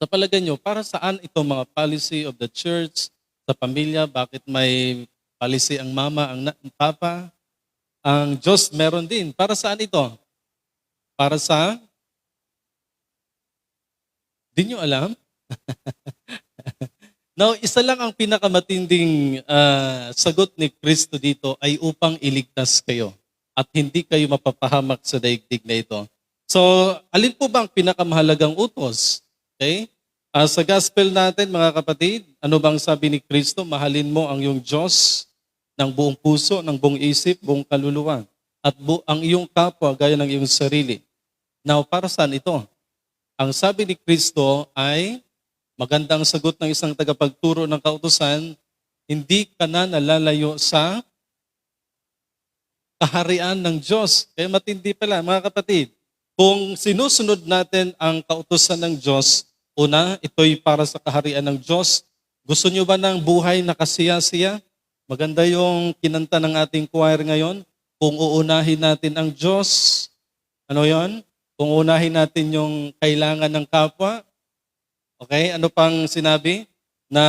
Sa palagay nyo, para saan ito mga policy of the church, sa pamilya, bakit may policy ang mama, ang, na- ang papa? Ang Diyos meron din. Para saan ito? Para sa... Di nyo alam? Now, isa lang ang pinakamatinding ah, sagot ni Kristo dito ay upang iligtas kayo at hindi kayo mapapahamak sa daigdig na ito. So, alin po ba ang pinakamahalagang utos? Okay? Ah, sa gospel natin, mga kapatid, ano bang sabi ni Kristo? Mahalin mo ang iyong Diyos ng buong puso, ng buong isip, buong kaluluwa. At bu- ang iyong kapwa gaya ng iyong sarili. Now, para saan ito? Ang sabi ni Kristo ay, magandang sagot ng isang tagapagturo ng kautusan, hindi ka na nalalayo sa kaharian ng Diyos. Kaya matindi pala, mga kapatid. Kung sinusunod natin ang kautusan ng Diyos, una, ito'y para sa kaharian ng Diyos. Gusto nyo ba ng buhay na kasiya-siya? Maganda yung kinanta ng ating choir ngayon. Kung uunahin natin ang Diyos, ano yon? Kung uunahin natin yung kailangan ng kapwa, okay, ano pang sinabi? Na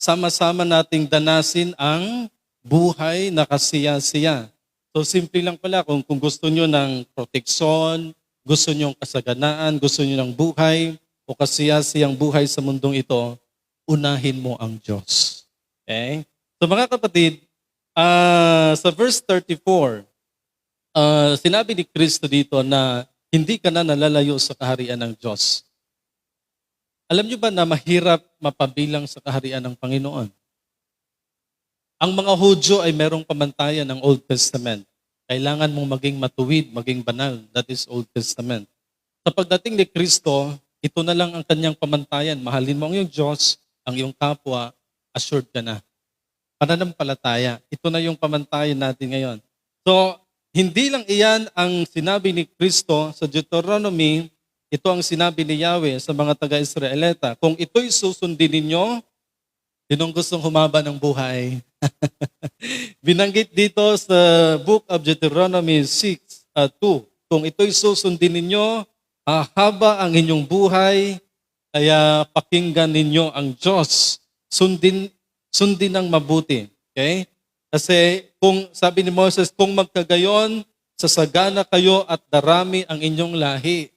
sama-sama nating danasin ang buhay na kasiya-siya. So simple lang pala kung, kung gusto nyo ng proteksyon, gusto nyo ng kasaganaan, gusto nyo ng buhay, o kasiyasiyang buhay sa mundong ito, unahin mo ang Diyos. Okay? So mga kapatid, ah, sa verse 34, ah, sinabi ni Kristo dito na hindi ka na nalalayo sa kaharian ng Diyos. Alam nyo ba na mahirap mapabilang sa kaharian ng Panginoon? Ang mga Hudyo ay merong pamantayan ng Old Testament. Kailangan mong maging matuwid, maging banal. That is Old Testament. Sa pagdating ni Kristo, ito na lang ang kanyang pamantayan. Mahalin mo ang iyong Diyos, ang iyong kapwa, assured ka na. Pananampalataya. Ito na yung pamantayan natin ngayon. So, hindi lang iyan ang sinabi ni Kristo sa Deuteronomy, ito ang sinabi ni Yahweh sa mga taga-Israelita. Kung ito'y susundin ninyo, Sinong gustong humaba ng buhay? Binanggit dito sa Book of Deuteronomy 6, uh, 2. Kung ito'y susundin ninyo, hahaba ang inyong buhay, kaya pakinggan ninyo ang Diyos. Sundin, sundin ng mabuti. Okay? Kasi kung sabi ni Moses, kung magkagayon, sasagana kayo at darami ang inyong lahi.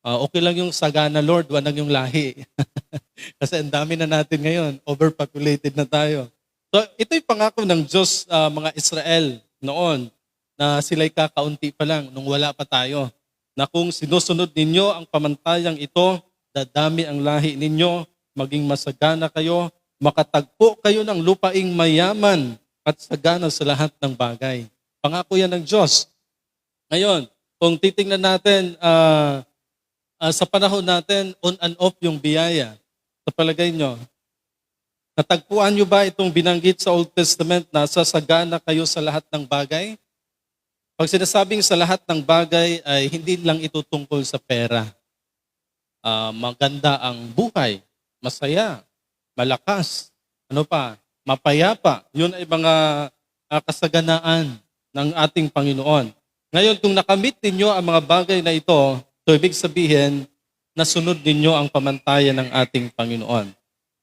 Ah, okay lang yung sagana, Lord, wag yung lahi. Kasi ang dami na natin ngayon, overpopulated na tayo. So ito'y pangako ng Diyos ah, mga Israel noon na sila'y kakaunti pa lang nung wala pa tayo. Na kung sinusunod ninyo ang pamantayang ito, dadami ang lahi ninyo, maging masagana kayo, makatagpo kayo ng lupaing mayaman at sagana sa lahat ng bagay. Pangako yan ng Diyos. Ngayon, kung titingnan natin ah, ah, sa panahon natin, on and off yung biyaya. Sa palagay nyo, natagpuan nyo ba itong binanggit sa Old Testament na sasagana kayo sa lahat ng bagay? Pag sinasabing sa lahat ng bagay ay hindi lang ito tungkol sa pera. Ah, maganda ang buhay, masaya, malakas, ano pa, mapayapa. Yun ay mga ah, kasaganaan ng ating Panginoon. Ngayon, kung nakamit ninyo ang mga bagay na ito, so ibig sabihin, nasunod ninyo ang pamantayan ng ating Panginoon.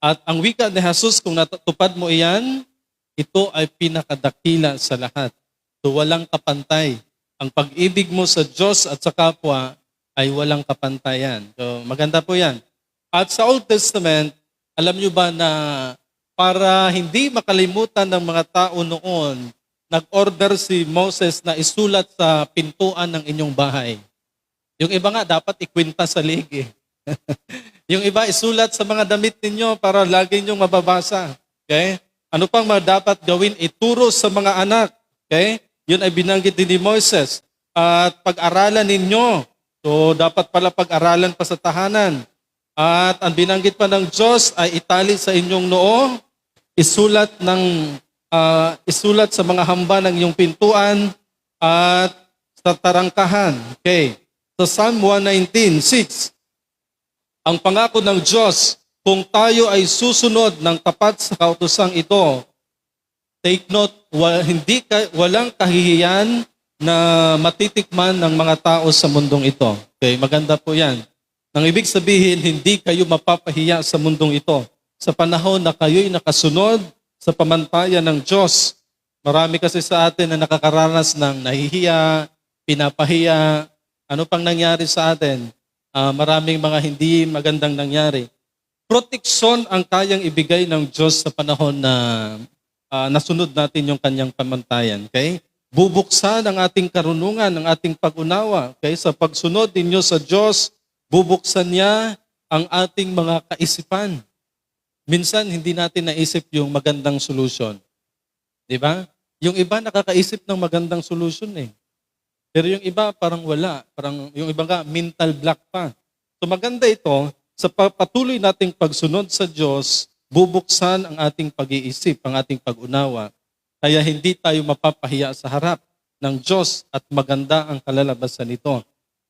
At ang wika ni Jesus, kung natupad mo iyan, ito ay pinakadakila sa lahat. So walang kapantay. Ang pag-ibig mo sa Diyos at sa kapwa ay walang kapantayan. So maganda po yan. At sa Old Testament, alam nyo ba na para hindi makalimutan ng mga tao noon, nag-order si Moses na isulat sa pintuan ng inyong bahay. Yung iba nga, dapat ikwinta sa lig eh. yung iba, isulat sa mga damit ninyo para lagi nyong mababasa. Okay? Ano pang dapat gawin? Ituro sa mga anak. Okay? Yun ay binanggit din ni Moses. At pag-aralan ninyo. So, dapat pala pag-aralan pa sa tahanan. At ang binanggit pa ng Diyos ay itali sa inyong noo, isulat ng ah, isulat sa mga hamba ng iyong pintuan at sa tarangkahan. Okay. So Psalm 119:6. Ang pangako ng Diyos, kung tayo ay susunod ng tapat sa kautosang ito, take note, wa, hindi ka, walang kahihiyan na matitikman ng mga tao sa mundong ito. Okay, maganda po yan. Nang ibig sabihin, hindi kayo mapapahiya sa mundong ito. Sa panahon na kayo'y nakasunod sa pamantayan ng Diyos. Marami kasi sa atin na nakakaranas ng nahihiya, pinapahiya. Ano pang nangyari sa atin? Ah, maraming mga hindi magandang nangyari. Proteksyon ang kayang ibigay ng Diyos sa panahon na ah, nasunod natin yung kanyang pamantayan. Okay? Bubuksan ang ating karunungan, ang ating pag-unawa. Okay? Sa pagsunod ninyo sa Diyos, bubuksan niya ang ating mga kaisipan. Minsan, hindi natin naisip yung magandang solution. Di ba? Yung iba nakakaisip ng magandang solution eh. Pero yung iba parang wala. Parang yung iba nga mental block pa. So maganda ito, sa pa- patuloy nating pagsunod sa Diyos, bubuksan ang ating pag-iisip, ang ating pag-unawa. Kaya hindi tayo mapapahiya sa harap ng Diyos at maganda ang kalalabasan nito.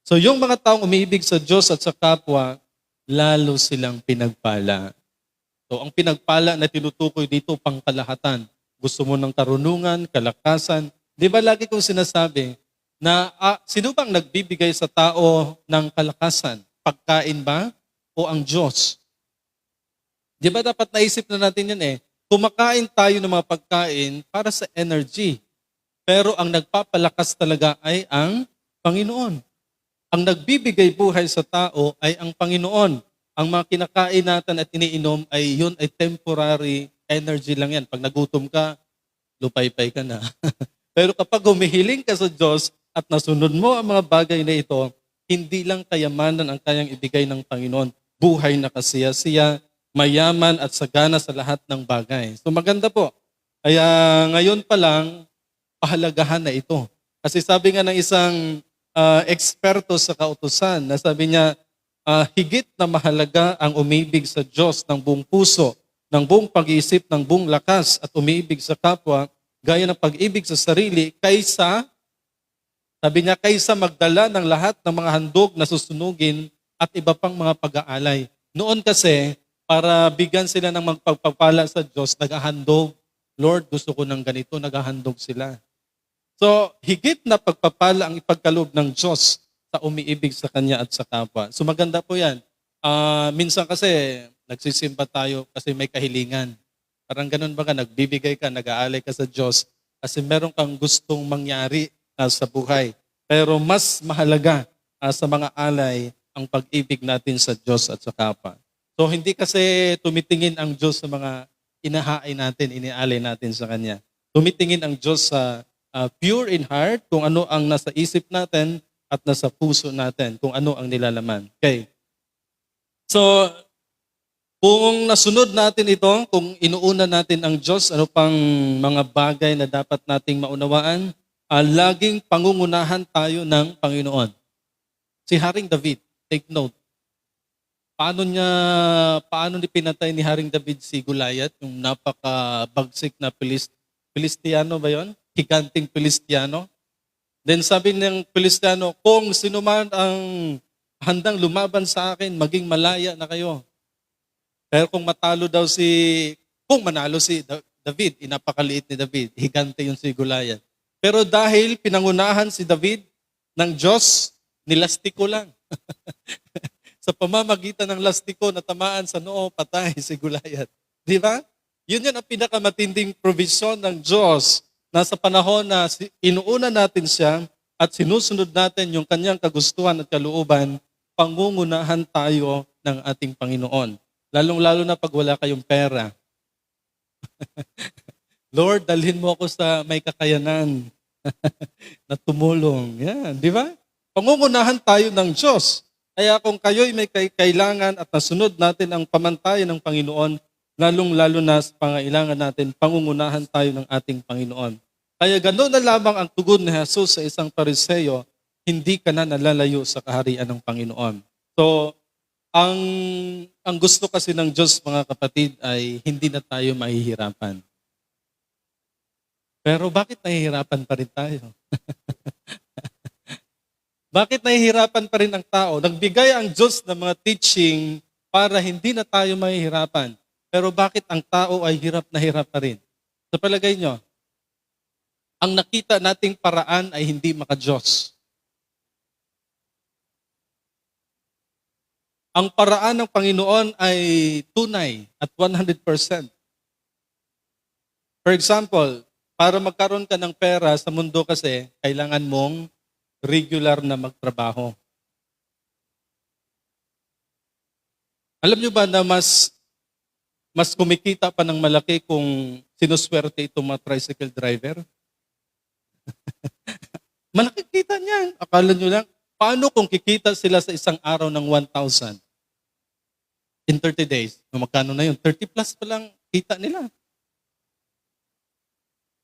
So yung mga taong umiibig sa Diyos at sa kapwa, lalo silang pinagpala. So ang pinagpala na tinutukoy dito, pangkalahatan. Gusto mo ng karunungan, kalakasan. Di ba lagi kong sinasabi na ah, sino bang nagbibigay sa tao ng kalakasan? Pagkain ba o ang Diyos? Di ba dapat naisip na natin yan eh? Kumakain tayo ng mga pagkain para sa energy. Pero ang nagpapalakas talaga ay ang Panginoon. Ang nagbibigay buhay sa tao ay ang Panginoon. Ang mga kinakain natin at iniinom ay yun ay temporary energy lang yan. Pag nagutom ka, lupaypay ka na. Pero kapag humihiling ka sa Diyos at nasunod mo ang mga bagay na ito, hindi lang kayamanan ang kayang ibigay ng Panginoon. Buhay na kasiya-siya, mayaman at sagana sa lahat ng bagay. So maganda po. Kaya ngayon pa lang, pahalagahan na ito. Kasi sabi nga ng isang ah, eksperto sa kautusan, na sabi niya, ah, higit na mahalaga ang umibig sa Diyos ng buong puso, ng buong pag-iisip, ng buong lakas at umiibig sa kapwa, gaya ng pag-ibig sa sarili, kaysa, sabi niya, kaysa magdala ng lahat ng mga handog na susunugin at iba pang mga pag-aalay. Noon kasi, para bigyan sila ng magpagpapala sa Diyos, naghahandog. Lord, gusto ko ng ganito, naghahandog sila. So, higit na pagpapala ang ipagkaloob ng Diyos sa umiibig sa Kanya at sa kapwa. So, maganda po yan. Ah, minsan kasi, nagsisimba tayo kasi may kahilingan. Parang ganun ba ka, nagbibigay ka, nag-aalay ka sa Diyos kasi meron kang gustong mangyari ah, sa buhay. Pero mas mahalaga ah, sa mga alay ang pag-ibig natin sa Diyos at sa kapwa. So hindi kasi tumitingin ang Diyos sa mga inahain natin, inialay natin sa Kanya. Tumitingin ang Diyos sa ah, pure in heart, kung ano ang nasa isip natin at nasa puso natin, kung ano ang nilalaman. Okay. So, kung nasunod natin ito, kung inuuna natin ang Diyos, ano pang mga bagay na dapat nating maunawaan, ah, laging pangungunahan tayo ng Panginoon. Si Haring David, take note. Paano niya, paano ni pinatay ni Haring David si Goliath, yung napaka-bagsik na Pilist, Pilistiano ba yon? Higanting Pilistiano. Then sabi ng Pilistiano, kung sino man ang handang lumaban sa akin, maging malaya na kayo. Pero kung matalo daw si, kung manalo si Da- David, inapakaliit ni David, higante yung si Goliath. Pero dahil pinangunahan si David ng Diyos, nilastiko lang. sa pamamagitan ng lastiko na tamaan sa noo, patay si Goliath. Di ba? Yun yan ang pinakamatinding provision ng Diyos na sa panahon na inuuna natin siya at sinusunod natin yung kanyang kagustuhan at kalooban, pangungunahan tayo ng ating Panginoon. Lalong-lalo na pag wala kayong pera. Lord, dalhin mo ako sa may kakayanan na tumulong. Yan, di ba? Pangungunahan tayo ng Diyos. Kaya kung kayo'y may kailangan at nasunod natin ang pamantayan ng Panginoon, lalong-lalo na sa pangailangan natin, pangungunahan tayo ng ating Panginoon. Kaya gano'n na lamang ang tugon ni Jesus sa isang pariseyo, hindi ka na nalalayo sa kaharian ng Panginoon. So, ang ang gusto kasi ng Diyos, mga kapatid, ay hindi na tayo mahihirapan. Pero bakit nahihirapan pa rin tayo? bakit nahihirapan pa rin ang tao? Nagbigay ang Diyos ng mga teaching para hindi na tayo mahihirapan. Pero bakit ang tao ay hirap na hirap pa rin? Sa palagay nyo, ang nakita nating paraan ay hindi maka-Diyos. ang paraan ng Panginoon ay tunay at 100%. For example, para magkaroon ka ng pera sa mundo kasi, kailangan mong regular na magtrabaho. Alam nyo ba na mas mas kumikita pa ng malaki kung sinuswerte itong mga tricycle driver? malaki kita niyan. Akala nyo lang, paano kung kikita sila sa isang araw ng 1,000? In 30 days. No, magkano na yun? 30 plus pa lang kita nila.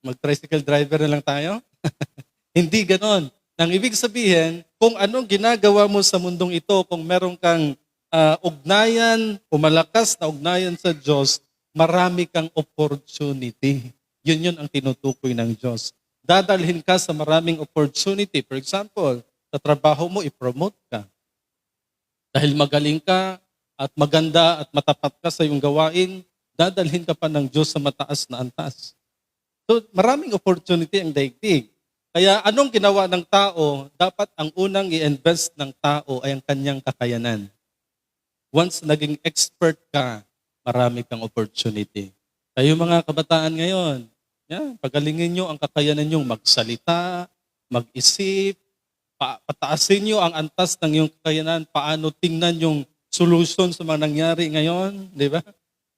Mag-tricycle driver na lang tayo? Hindi ganon. Nang ibig sabihin, kung anong ginagawa mo sa mundong ito, kung meron kang ah, ugnayan o malakas na ugnayan sa Diyos, marami kang opportunity. Yun yun ang tinutukoy ng Diyos. Dadalhin ka sa maraming opportunity. For example, sa trabaho mo, i-promote ka. Dahil magaling ka at maganda at matapat ka sa iyong gawain, dadalhin ka pa ng Diyos sa mataas na antas. So maraming opportunity ang daigdig. Kaya anong ginawa ng tao, dapat ang unang i-invest ng tao ay ang kanyang kakayanan. Once naging expert ka, marami kang opportunity. Kayo mga kabataan ngayon, yan, pagalingin nyo ang kakayanan nyo magsalita, mag-isip, pa- pataasin nyo ang antas ng iyong kakayanan, paano tingnan yung solution sa mga nangyari ngayon, di ba?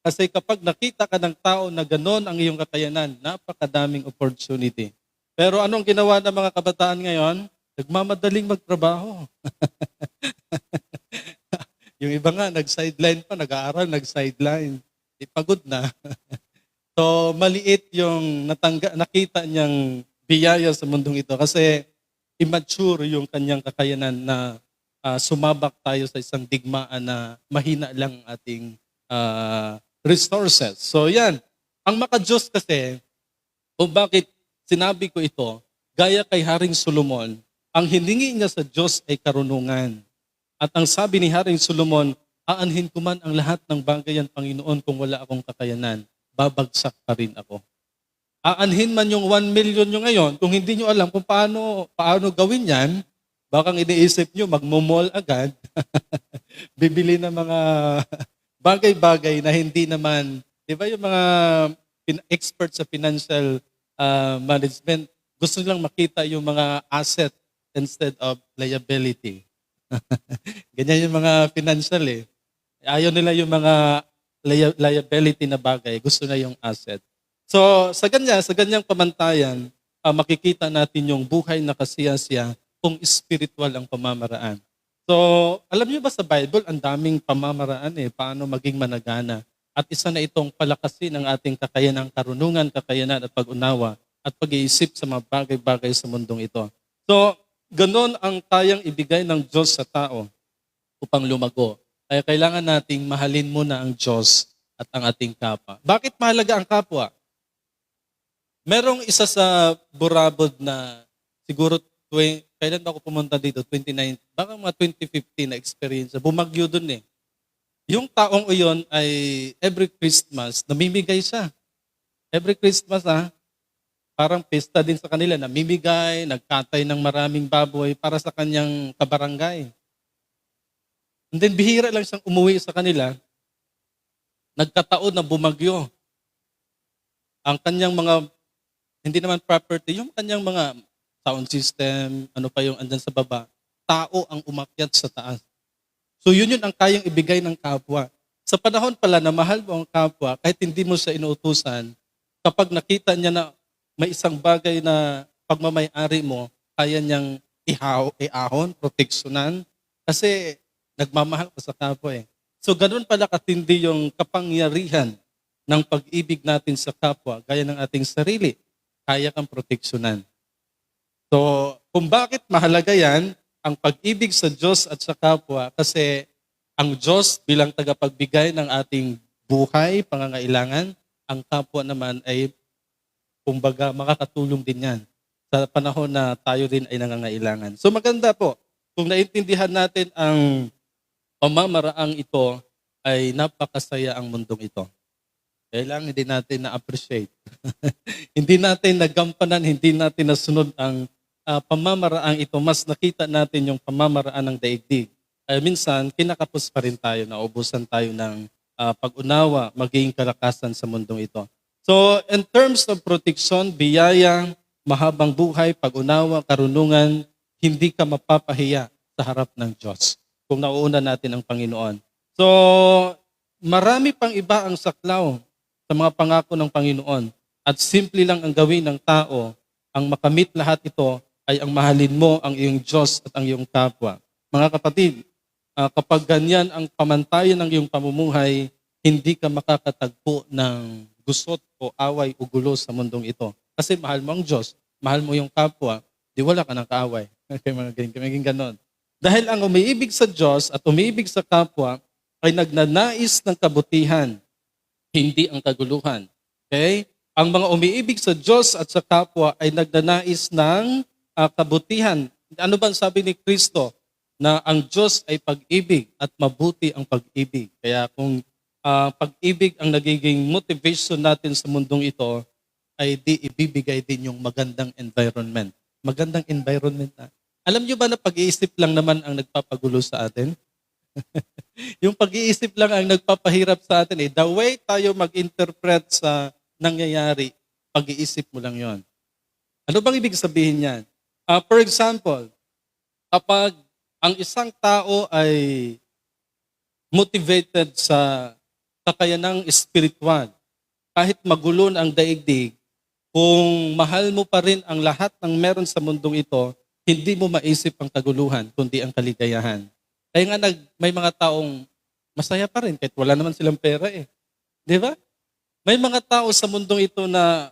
Kasi kapag nakita ka ng tao na gano'n ang iyong kakayanan, napakadaming opportunity. Pero anong ginawa ng mga kabataan ngayon? Nagmamadaling magtrabaho. yung iba nga, nag-sideline pa, nag-aaral, nag-sideline. Di na. so, maliit yung natangga, nakita niyang biyaya sa mundong ito kasi immature yung kanyang kakayanan na ah, sumabak tayo sa isang digmaan na mahina lang ang ating ah, resources. So yan, ang makajos kasi, kung bakit sinabi ko ito, gaya kay Haring Solomon, ang hiningi niya sa Diyos ay karunungan. At ang sabi ni Haring Solomon, aanhin ko man ang lahat ng bagayan, Panginoon, kung wala akong kakayanan, babagsak pa rin ako. Aanhin man yung 1 million nyo ngayon, kung hindi nyo alam kung paano, paano gawin yan, baka iniisip nyo, magmumall agad, bibili ng mga bagay-bagay na hindi naman, di ba yung mga expert sa financial uh, management, gusto nilang makita yung mga asset instead of liability. Ganyan yung mga financial eh. Ayaw nila yung mga lia- liability na bagay, gusto na yung asset. So, sa ganyan, sa ganyang pamantayan, ah, makikita natin yung buhay na kasiyasiya kung spiritual ang pamamaraan. So, alam niyo ba sa Bible, ang daming pamamaraan eh, paano maging managana. At isa na itong palakasin ng ating kakayanan, karunungan, kakayanan at pag-unawa at pag-iisip sa mga bagay-bagay sa mundong ito. So, ganon ang kayang ibigay ng Diyos sa tao upang lumago. Kaya kailangan nating mahalin muna ang Diyos at ang ating kapwa. Bakit mahalaga ang kapwa? Merong isa sa Burabod na siguro twen- kailan ba ako pumunta dito? 29, baka mga 2015 na experience. Bumagyo dun eh. Yung taong iyon ay every Christmas, namimigay siya. Every Christmas ah, parang pista din sa kanila, namimigay, nagkatay ng maraming baboy para sa kanyang kabarangay. And then bihira lang siyang umuwi sa kanila, nagkataon na bumagyo. Ang kanyang mga, hindi naman property, yung kanyang mga sound system, ano pa yung andyan sa baba, tao ang umakyat sa taas. So yun yun ang kayang ibigay ng kapwa. Sa panahon pala na mahal mo ang kapwa, kahit hindi mo siya inuutusan, kapag nakita niya na may isang bagay na pagmamayari mo, kaya niyang ihaw, iahon, proteksyonan, kasi nagmamahal ka sa kapwa eh. So ganun pala katindi yung kapangyarihan ng pag-ibig natin sa kapwa, gaya ng ating sarili, kaya kang proteksyonan. So, kung bakit mahalaga yan, ang pag-ibig sa Diyos at sa kapwa, kasi ang Diyos bilang tagapagbigay ng ating buhay, pangangailangan, ang kapwa naman ay, kumbaga, makakatulong din yan sa panahon na tayo din ay nangangailangan. So maganda po, kung naintindihan natin ang pamamaraang ito, ay napakasaya ang mundong ito. Kailangan hindi natin na-appreciate. hindi natin nagampanan, hindi natin nasunod ang ah, pamamaraang ito. Mas nakita natin yung pamamaraan ng daigdig. Kaya minsan, kinakapos pa rin tayo, naubusan tayo ng ah, pag-unawa, magiging kalakasan sa mundong ito. So, in terms of protection, biyaya, mahabang buhay, pag-unawa, karunungan, hindi ka mapapahiya sa harap ng Diyos kung nauuna natin ang Panginoon. So, marami pang iba ang saklaw sa mga pangako ng Panginoon. At simple lang ang gawin ng tao, ang makamit lahat ito ay ang mahalin mo ang iyong Diyos at ang iyong kapwa. Mga kapatid, ah, kapag ganyan ang pamantayan ng iyong pamumuhay, hindi ka makakatagpo ng gusot o away o gulo sa mundong ito. Kasi mahal mo ang Diyos, mahal mo yung kapwa, di wala ka ng kaaway. Kaya mga ganyan, maging ganon. Dahil ang umiibig sa Diyos at umiibig sa kapwa ay nagnanais ng kabutihan, hindi ang kaguluhan. Okay? Ang mga umiibig sa Diyos at sa kapwa ay nagnanais ng ah, kabutihan. Ano ba ang sabi ni Kristo? Na ang Diyos ay pag-ibig at mabuti ang pag-ibig. Kaya kung ah, pag-ibig ang nagiging motivation natin sa mundong ito, ay di ibibigay din yung magandang environment. Magandang environment na. Alam nyo ba na pag-iisip lang naman ang nagpapagulo sa atin? yung pag-iisip lang ang nagpapahirap sa atin eh. The way tayo mag-interpret sa nangyayari, pag-iisip mo lang yon. Ano bang ibig sabihin yan? Ah, for example, kapag ang isang tao ay motivated sa kakayanang spiritual, kahit magulon ang daigdig, kung mahal mo pa rin ang lahat ng meron sa mundong ito, hindi mo maisip ang kaguluhan, kundi ang kaligayahan. Kaya nga nag, may mga taong masaya pa rin kahit wala naman silang pera eh. Di ba? May mga tao sa mundong ito na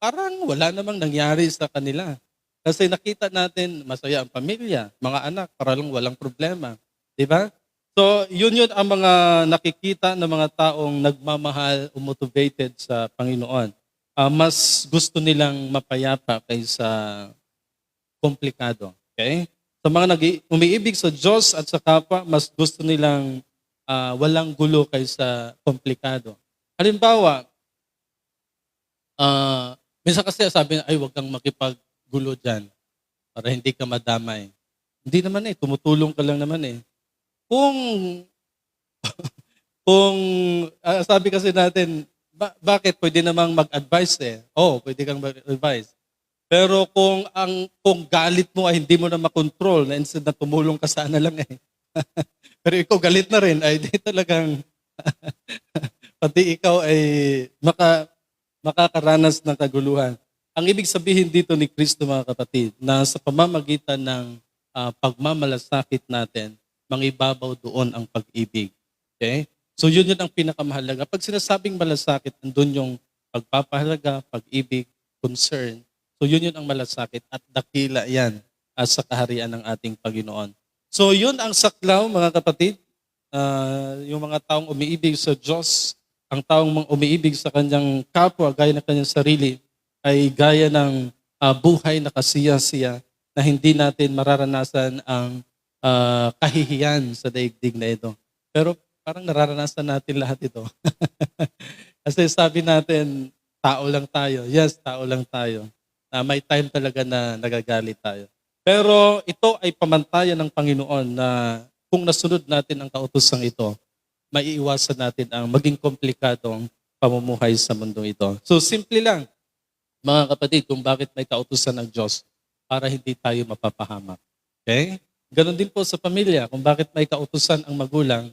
parang wala namang nangyari sa kanila. Kasi nakita natin masaya ang pamilya, mga anak, para lang walang problema. Di ba? So, yun yun ang mga nakikita ng mga taong nagmamahal motivated sa Panginoon. Ah, mas gusto nilang mapayapa kaysa komplikado. Okay? Sa mga nag umiibig sa Diyos at sa kapwa, mas gusto nilang ah, walang gulo kaysa komplikado. Halimbawa, ah, minsan kasi sabi na, ay, wag kang makipaggulo dyan para hindi ka madamay. Hindi naman eh, tumutulong ka lang naman eh. Kung, kung, ah, sabi kasi natin, ba- bakit pwede namang mag-advise eh? Oo, oh, pwede kang mag-advise. Pero kung ang kung galit mo ay hindi mo na makontrol, na instead na tumulong ka sana lang eh. Pero ikaw galit na rin, ay di talagang pati ikaw ay maka, makakaranas ng kaguluhan. Ang ibig sabihin dito ni Kristo mga kapatid, na sa pamamagitan ng ah, pagmamalasakit natin, mangibabaw doon ang pag-ibig. Okay? So yun yun ang pinakamahalaga. Pag sinasabing malasakit, andun yung pagpapahalaga, pag-ibig, concern. So yun yun ang malasakit at dakila yan ah, sa kaharian ng ating Panginoon. So yun ang saklaw mga kapatid. Ah, yung mga taong umiibig sa Diyos, ang taong umiibig sa kanyang kapwa, gaya ng kanyang sarili, ay gaya ng ah, buhay na kasiya-siya na hindi natin mararanasan ang ah, kahihiyan sa daigdig na ito. Pero parang nararanasan natin lahat ito. Kasi sabi natin, tao lang tayo. Yes, tao lang tayo. Na may time talaga na nagagalit tayo. Pero ito ay pamantayan ng Panginoon na kung nasunod natin ang kautosang ito, maiiwasan natin ang maging komplikadong pamumuhay sa mundo ito. So simple lang, mga kapatid, kung bakit may kautusan ng Diyos para hindi tayo mapapahamak. Okay? Ganon din po sa pamilya, kung bakit may kautusan ang magulang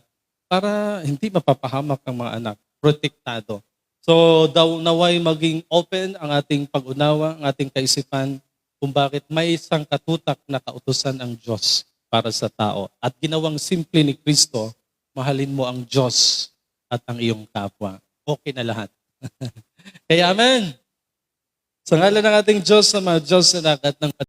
para hindi mapapahamak ang mga anak, protektado. So, daw naway maging open ang ating pag-unawa, ang ating kaisipan kung bakit may isang katutak na kautusan ang Diyos para sa tao. At ginawang simple ni Kristo, mahalin mo ang Diyos at ang iyong kapwa. Okay na lahat. Kaya amen. Sa ngalan ng ating Diyos, sa mga Diyos na nakat ng